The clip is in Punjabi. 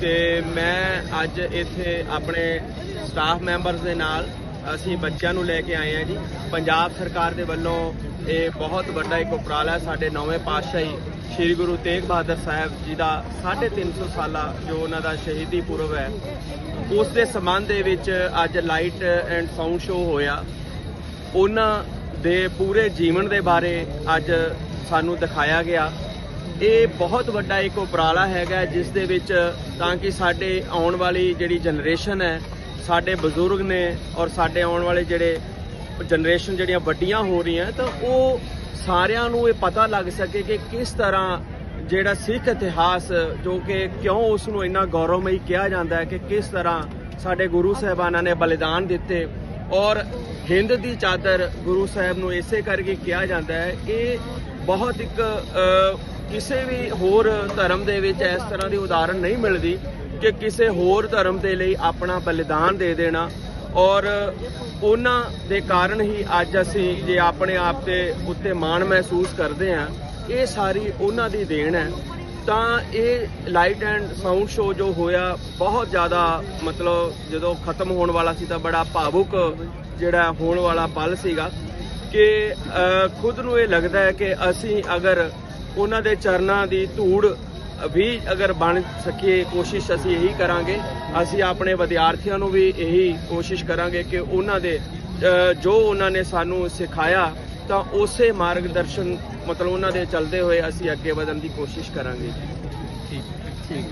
ਤੇ ਮੈਂ ਅੱਜ ਇੱਥੇ ਆਪਣੇ ਸਟਾਫ ਮੈਂਬਰਸ ਦੇ ਨਾਲ ਅਸੀਂ ਬੱਚਿਆਂ ਨੂੰ ਲੈ ਕੇ ਆਏ ਹਾਂ ਜੀ। ਪੰਜਾਬ ਸਰਕਾਰ ਦੇ ਵੱਲੋਂ ਇਹ ਬਹੁਤ ਵੱਡਾ ਇੱਕ ਉਪਰਾਲਾ ਹੈ। ਸਾਡੇ ਨੌਵੇਂ ਪਾਤਸ਼ਾਹੀ ਸ੍ਰੀ ਗੁਰੂ ਤੇਗ ਬਹਾਦਰ ਸਾਹਿਬ ਜੀ ਦਾ 350 ਸਾਲਾ ਜੋ ਉਹਨਾਂ ਦਾ ਸ਼ਹੀਦੀ ਪੁਰਬ ਹੈ, ਉਸ ਦੇ ਸੰਬੰਧ ਦੇ ਵਿੱਚ ਅੱਜ ਲਾਈਟ ਐਂਡ ਸਾਊਂਡ ਸ਼ੋਅ ਹੋਇਆ। ਉਹਨਾਂ ਦੇ ਪੂਰੇ ਜੀਵਨ ਦੇ ਬਾਰੇ ਅੱਜ ਸਾਨੂੰ ਦਿਖਾਇਆ ਗਿਆ। ਇਹ ਬਹੁਤ ਵੱਡਾ ਇੱਕ ਉਪਰਾਲਾ ਹੈਗਾ, ਜਿਸ ਦੇ ਵਿੱਚ ਤਾਂ ਕਿ ਸਾਡੇ ਆਉਣ ਵਾਲੀ ਜਿਹੜੀ ਜਨਰੇਸ਼ਨ ਹੈ, ਸਾਡੇ ਬਜ਼ੁਰਗ ਨੇ ਔਰ ਸਾਡੇ ਆਉਣ ਵਾਲੇ ਜਿਹੜੇ ਜਨਰੇਸ਼ਨ ਜਿਹੜੀਆਂ ਵੱਡੀਆਂ ਹੋ ਰਹੀਆਂ, ਤਾਂ ਉਹ ਸਾਰਿਆਂ ਨੂੰ ਇਹ ਪਤਾ ਲੱਗ ਸਕੇ ਕਿ ਕਿਸ ਤਰ੍ਹਾਂ ਜਿਹੜਾ ਸਿੱਖ ਇਤਿਹਾਸ, ਜੋ ਕਿ ਕਿਉਂ ਉਸ ਨੂੰ ਇੰਨਾ ਗੌਰਵਮਈ ਕਿਹਾ ਜਾਂਦਾ ਹੈ ਕਿ ਕਿਸ ਤਰ੍ਹਾਂ ਸਾਡੇ ਗੁਰੂ ਸਾਹਿਬਾਨਾਂ ਨੇ ਬਲੀਦਾਨ ਦਿੱਤੇ। ਔਰ ਹਿੰਦ ਦੀ ਚਾਦਰ ਗੁਰੂ ਸਾਹਿਬ ਨੂੰ ਇਸੇ ਕਰਕੇ ਕਿਹਾ ਜਾਂਦਾ ਹੈ। ਇਹ ਬਹੁਤ ਇੱਕ ਕਿਸੇ ਵੀ ਹੋਰ ਧਰਮ ਦੇ ਵਿੱਚ ਇਸ ਤਰ੍ਹਾਂ ਦੀ ਉਦਾਹਰਣ ਨਹੀਂ ਮਿਲਦੀ ਕਿ ਕਿਸੇ ਹੋਰ ਧਰਮ ਦੇ ਲਈ ਆਪਣਾ ਬਲੀਦਾਨ ਦੇ ਦੇਣਾ। ਔਰ ਉਹਨਾਂ ਦੇ ਕਾਰਨ ਹੀ ਅੱਜ ਅਸੀਂ ਜੇ ਆਪਣੇ ਆਪ ਤੇ ਉੱਤੇ ਮਾਣ ਮਹਿਸੂਸ ਕਰਦੇ ਹਾਂ, ਇਹ ਸਾਰੀ ਉਹਨਾਂ ਦੀ ਦੇਣ ਹੈ। ਤਾਂ ਇਹ ਲਾਈਟ ਐਂਡ ਸਾਊਂਡ ਸ਼ੋਅ ਜੋ ਹੋਇਆ, ਬਹੁਤ ਜ਼ਿਆਦਾ ਮਤਲਬ ਜਦੋਂ ਖਤਮ ਹੋਣ ਵਾਲਾ ਸੀ ਤਾਂ ਬੜਾ ਭਾਵੁਕ ਜਿਹੜਾ ਹੋਣ ਵਾਲਾ ਪਲ ਸੀਗਾ ਕਿ ਖੁਦ ਨੂੰ ਇਹ ਲੱਗਦਾ ਹੈ ਕਿ ਅਸੀਂ ਅਗਰ ਉਹਨਾਂ ਦੇ ਚਰਨਾਂ ਦੀ ਧੂੜ ਵੀ ਅਗਰ ਬਣ ਸਕੀਏ ਕੋਸ਼ਿਸ਼ ਅਸੀਂ ਇਹੀ ਕਰਾਂਗੇ। ਅਸੀਂ ਆਪਣੇ ਵਿਦਿਆਰਥੀਆਂ ਨੂੰ ਵੀ ਇਹੀ ਕੋਸ਼ਿਸ਼ ਕਰਾਂਗੇ ਕਿ ਉਹਨਾਂ ਦੇ ਜੋ ਉਹਨਾਂ ਨੇ ਸਾਨੂੰ ਸਿਖਾਇਆ, ਤਾਂ ਉਸੇ ਮਾਰਗਦਰਸ਼ਨ ਮਤਲਬ ਉਹਨਾਂ ਦੇ ਚੱਲਦੇ ਹੋਏ ਅਸੀਂ ਅੱਗੇ ਵਧਣ ਦੀ ਕੋਸ਼ਿਸ਼ ਕਰਾਂਗੇ। ਠੀਕ।